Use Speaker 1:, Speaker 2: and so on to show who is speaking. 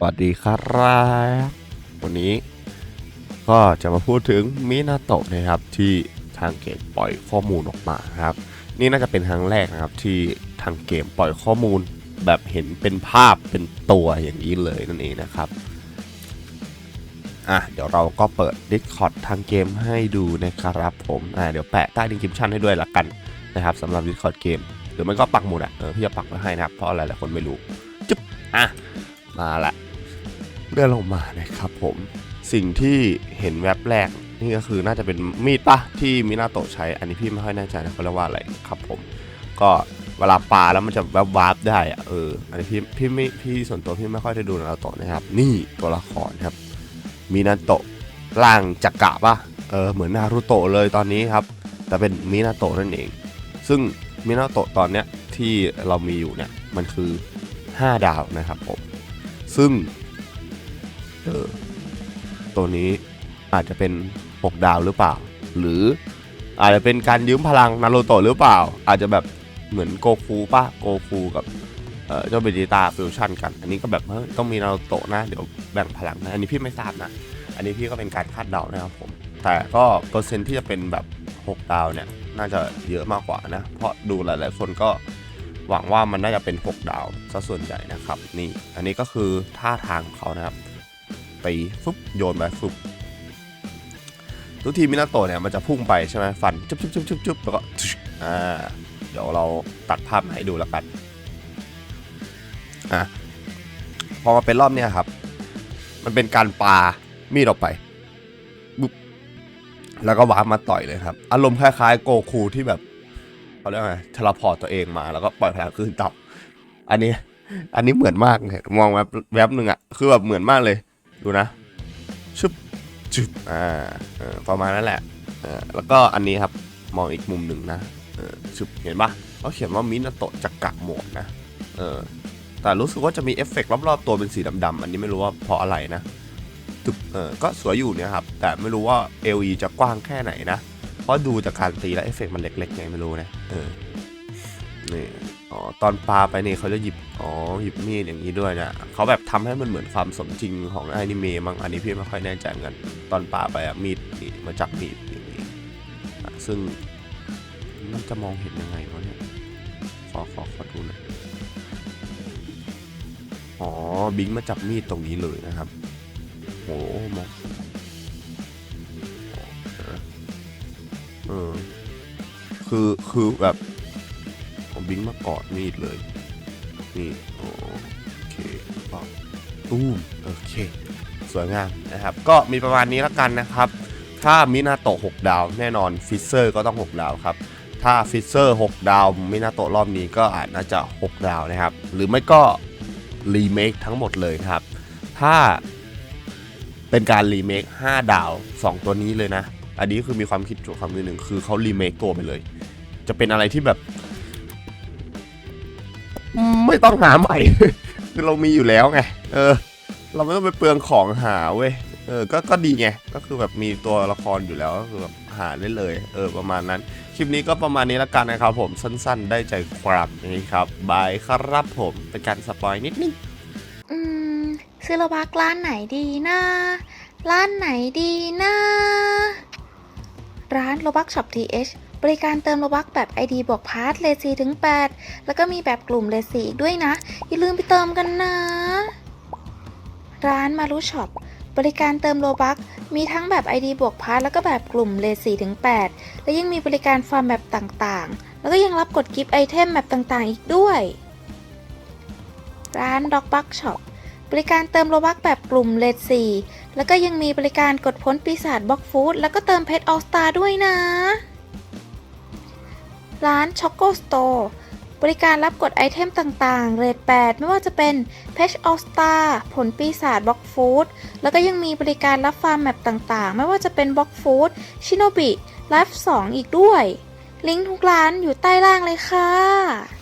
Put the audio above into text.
Speaker 1: สวัสดีครับวันนี้ก็จะมาพูดถึงมินาโตะนะครับที่ทางเกมปล่อยข้อมูลออกมาครับ นี่น่าจะเป็นครั้งแรกนะครับที่ทางเกมปล่อยข้อมูลแบบเห็นเป็นภาพเป็นตัวอย่างนี้เลยนั่นเองนะครับอะเดี๋ยวเราก็เปิด Discord ทางเกมให้ดูนะครับผมอะเดี๋ยวแปะใต้ลิงคลิปชั่นให้ด้วยละกันนะครับสำหรับ Discord เกมหรือมันก็ปักหมุดอะเออพี่จะปักไว้ให้นะครับเพราะหลายคนไม่รู้จุ๊บอะมาละ ลื่อนลงมานะครับผมสิ่งที่เห็นแวบแรกนี่ก็คือน่าจะเป็นมีดปะที่มินาโตะใช้ อันนี้พี่ไม่ค่อยแน่ใจนะเขาเรียกว่าอะไรครับผม ก็เวลาปาแล้วมันจะแวบวาร์ปได้อะเอออันนี้พี่พี่ไม่พี่ส่วนตัวพี่ไม่ค่อยได้ดูนาโตะนะครับ นี่ตัวละครครับมินาโตะร่างจักระปะเออเหมือนนารูโตะเลยตอนนี้ครับ แต่เป็นมินาโตะนั่นเอง ซึ่งมินาโตะตอนเนี้ยที่เรามีอยู่เนี่ยมันคือ 5 ดาวนะครับผมซึ่ง ออตัวนี้อาจจะเป็น6ดาวหรือเปล่า หรืออาจจะเป็นการยืมพลังนารูโตะหรือเปล่า อาจจะแบบเหมือนโกคูป่ะโกคูกับเจ้าเบจิตาฟิวชั่นกัน อันนี้ก็แบบเฮ้ยต้องมีนารูโตะนะเดี๋ยวแบ่งพลังนะ อันนี้พี่ไม่ทราบนะ อันนี้พี่ก็เป็นการคาดเดานะครับผม แต่ก็เปอร์เซ็นที่จะเป็นแบบ 6 ดาวเนี่ยน่าจะเยอะมากกว่านะ เพราะดูหลายๆคนก็หวังว่ามันน่าจะเป็น 6 ดาวซะส่วนใหญ่นะครับ นี่ อันนี้ก็คือท่าทางของเขานะครับ ตีฟึบโยนไปฟึบทุกทีมินาโตะเนี่ยมันจะพุ่งไปใช่ไหมฟันจุ๊บจุ๊บจุ๊บจุ๊บจุ๊บแล้วก็อ่าเดี๋ยวเราตัดภาพมาให้ดูแล้วกันอะพอมาเป็นรอบเนี้ยครับ มันเป็นการปามีดออกไปบุ๊บแล้วก็วาร์ปมาต่อยเลยครับ อารมณ์คล้ายๆ โกคูที่แบบเขาเรียกไงเทเลพอร์ตตัวเองมาแล้วก็ปล่อยพลังคืนต่ำอันนี้ อันนี้เหมือนมากเลยมองแวบแวบหนึ่งอะคือแบบเหมือนมากเลย ดูนะชึบชึบอ่าเออประมาณนั้นแหละแล้วก็อันนี้ครับมองอีกมุมหนึ่งนะเออชึบเห็นปะเขาเขียนว่ามินาโตะจักระหมดนะเออแต่รู้สึกว่าจะมีเอฟเฟกต์รอบๆตัวเป็นสีดำๆอันนี้ไม่รู้ว่าเพราะอะไรนะตึบเออก็สวยอยู่เนี่ยครับ แต่ไม่รู้ว่า LE จะกว้างแค่ไหนนะ เพราะดูจากการตีแล้วเอฟเฟกต์มันเล็กๆไงไม่รู้นะเออนี่ ตอนปลาไปเนี่ยเขาจะหยิบ อ๋อ หยิบมีดอย่างนี้ด้วยนะเขาแบบทำให้มันเหมือนความสมจริงของอนิเมะมั้งอันนี้พี่ไม่ค่อยแน่ใจเหมือนกัน ตอนปลาไปอะมีดนี่มาจับมีดอย่างนี้ซึ่งมันจะมองเห็นยังไงวะเนี่ย ขอขอขอดูหน่อยอ๋อ บิงมาจับมีดตรงนี้เลยนะครับ โหมองเออ คือ คือแบบ บิงมากอดมีดเลย นี่โอเคก็ตู้มโอเค สวยงามนะครับ ก็มีประมาณนี้แล้วกันนะครับ ถ้ามินาโตะ6ดาว แน่นอนฟิเซอร์ก็ต้อง 6 ดาวครับ ถ้าฟิเซอร์ 6 ดาวมินาโตะรอบนี้ก็อาจน่าจะ 6 ดาวนะครับ หรือไม่ก็รีเมคทั้งหมดเลยครับ ถ้าเป็นการรีเมค5ดาว 2 ตัวนี้เลยนะ อันนี้คือมีความคิดความคิดหนึ่งคือเขารีเมคตัวไปเลย จะเป็นอะไรที่แบบ ไม่ต้องหาใหม่ คือเรามีอยู่แล้วไง เออ เราไม่ต้องไปเปลืองของหาเว้ย เออ ก็ ก็ดีไง ก็คือแบบมีตัวละครอยู่แล้ว ก็คือแบบหาได้เลย เออ ประมาณนั้น คลิปนี้ก็ประมาณนี้แล้วกันนะครับผม สั้น ๆ ได้ใจความนี่ครับ บายครับผม เป็นการสปอยนิดนึง
Speaker 2: อืม ซื้อโลบักร้านไหนดีนะร้านไหนดีนะร้านโลบักช็อปทีเบริการเติมโลบักแบบ ID บวกพาร์ทเลซีถึง 8 แล้วก็มีแบบกลุ่มเลซีอีกด้วยนะ อย่าลืมไปเติมกันนะ ร้านมารุช็อปบริการเติมโลบักมีทั้งแบบ ID บวกพาร์ทแล้วก็แบบกลุ่มเลซีถึง 8 และยังมีบริการฟาร์มแบบต่างๆ แล้วก็ยังรับกดกิฟต์ไอเทมแบบต่างๆ อีกด้วย ร้านด็อกบักช็อปบริการเติมโลบักแบบกลุ่มเลดซีแล้วก็ยังมีบริการกดพ้นปีศาจบล็อกฟู้ดแล้วก็เติมเพชรออสตาด้วยนะ ร้านช็อกโกสโตร์บริการรับกดไอเทมต่างๆ เรท 8 ไม่ว่าจะเป็นเพชรออสตาผลปีศาจบล็อกฟูดแล้วก็ยังมีบริการรับฟาร์มแมปต่างๆ ไม่ว่าจะเป็นบล็อกฟูดชิโนบิไลฟ์2อีกด้วย ลิงก์ทุกร้านอยู่ใต้ล่างเลยค่ะ